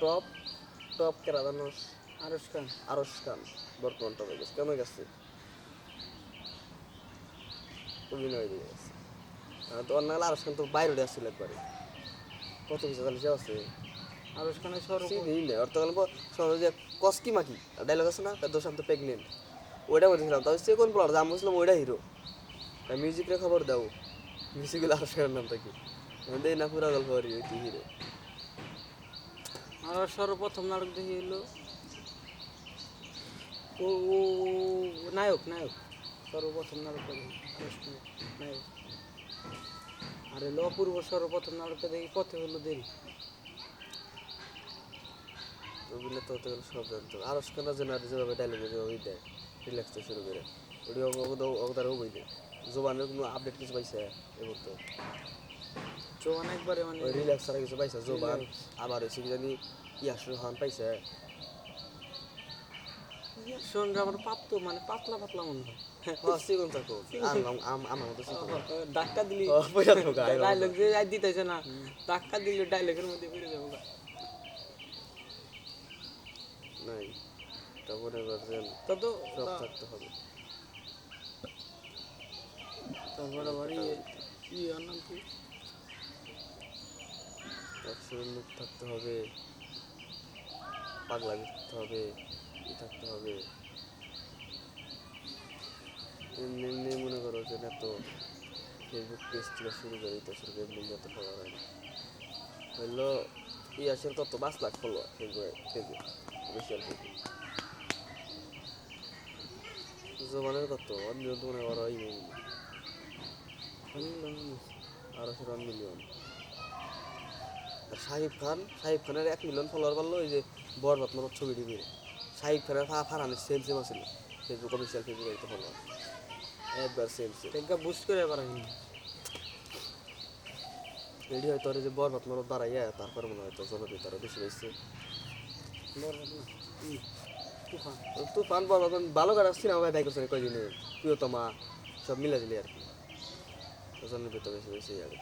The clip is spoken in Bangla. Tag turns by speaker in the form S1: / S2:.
S1: টপ টপ কেরা জানোস
S2: আরশ খান
S1: খান বর্তমান টপে গেছে। কেন গেছে? অভিনয় দিয়ে গেছে। তো অন্য আরস খান তো বাইরে আসছিল একবারে কত কিছু আছে।
S2: আরশ খানের সর্ব
S1: চিনি না অর্থ গল্প যে কসকি মাকি ডায়লগ আছে না? দোষ আমি তো প্রেগনেন্ট ওইটা বলছিলাম তবে সে কোন প্লট আমি বলছিলাম ওইটা হিরো মিউজিকের খবর দাও। মিউজিকুল আরস খানের নামটা কি? দেই না পুরা গল্প হিরো
S2: আর সর্বপ্রথম নাটক দেখি হলো ও ও নায়ক নায়ক। সর্বপ্রথম নাটক নায়ক। আর হলো অপূর্ব সর্বপ্রথম নাটকটা দেখি, পথে হলো দেরি।
S1: সব জানতো দেয় দেয় কোনো আপডেট কিছু পাইছে এবার তো
S2: চৌহান একবারে মানে
S1: রিল্যাক্স ছাড়া কিছু পাইছে? জোবান আবার হচ্ছে কি জানি ইয়াসুর খান পাইছে।
S2: সঙ্গে আমার পাপ্ত মানে পাতলা পাতলা মনে হয়।
S1: সিগুন থাকো আমার মতো
S2: ধাক্কা দিলি। ডায়লগ যে দিতেছে না ধাক্কা দিলে ডায়লগের মধ্যে বেড়ে যাব
S1: নাই তারপরে সব থাকতে হবে।
S2: তারপরে ইয়ে ইয়ে নাম কি?
S1: অক্ষরের মুখ থাকতে হবে পাগলামি থাকতে হবে ই থাকতে হবে এমনি এমনি মনে করো যে না তো ফেসবুক পেজ থেকে শুরু করে তো শুরু করে এমনি যত খবর হয় না হইল ইয়াসের কত পাঁচ লাখ ফলোয়ার ফেসবুকে ফেসবুক অফিসিয়াল ফেসবুক জমানের কত ওয়ান মিলিয়ন মনে হয় ইমেল আরও মিলিয়ন আর শাহিব খান শাহিব খানের এক মিলিয়ন ফলোয়ার পারল ওই যে বরবাদ মতো ছবি টিভি শাহিব খানের ফা ফারানের সেম সেম আছিল। ফেসবুক অফিসিয়াল ফেসবুক একটা ফলোয়ার একবার সেম সেম
S2: টেকা বুস্ট করে আহিনি
S1: রেডি হয়তো যে বরবাদ মতো দাঁড়াইয়া তারপরে মনে হয় তো জনপ্রিয়তা আরও বেশি
S2: ই, তুফান।
S1: বরবাদ ভালো গাড়ি সিনেমা ভাই ভাই করছে কয়দিনে প্রিয়তমা সব মিলে দিলি আর কি। জনপ্রিয়তা বেশি বেশি আর